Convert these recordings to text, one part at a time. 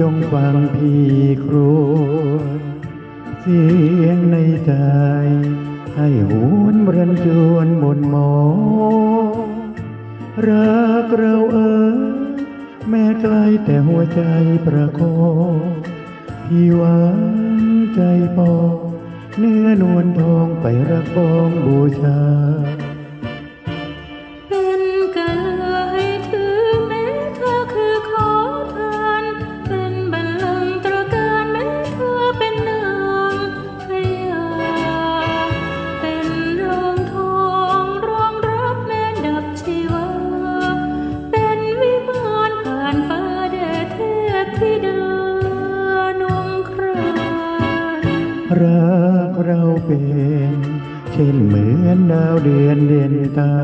จงฟังพี่ครวญเสียงในใจ ให้หวนเรันจวนหมดหมองรักเราเอ๋ยแม้ไกลแต่หัวใจประคองพี่หวังใจปองเนื้อนวลทองไปรักบองบูชา รักเราเป็น เช่นเหมือนดาวเดือนเด่นตา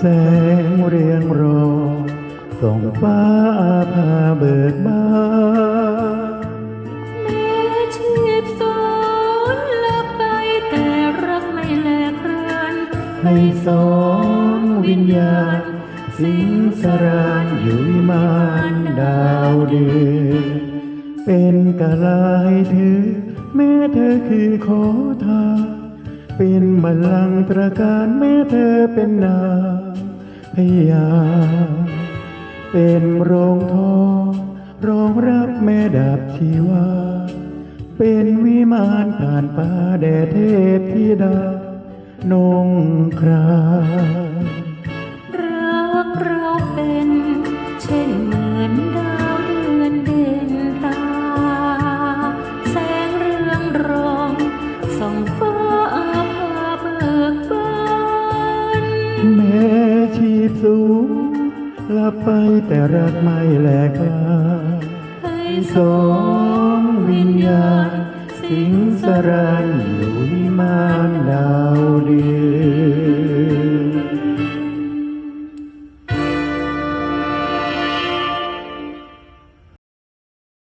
แสงเรียงรองส่องฟ้าอาภาเบิกบานแม้ชีพสูญลับไปแต่รักไม่แลกรานให้สองวิญญาณ สิงสรานอยู่วิมานดาวเดือนเป็น กะลายเธอ แม้เธอคือขอทา เป็นบัลลังก์ตระการแม้เธอเป็นนางพญาเป็นโรงทองรองรับแม่ดาบชีวา เป็นวิมานผ่านป่าแด่เทพธิดานงครา แม้ชีพสูงลับไปแต่รักไม่แหลกลาให้สองวิญญาณ สิงสรานอยู่วิมานดาว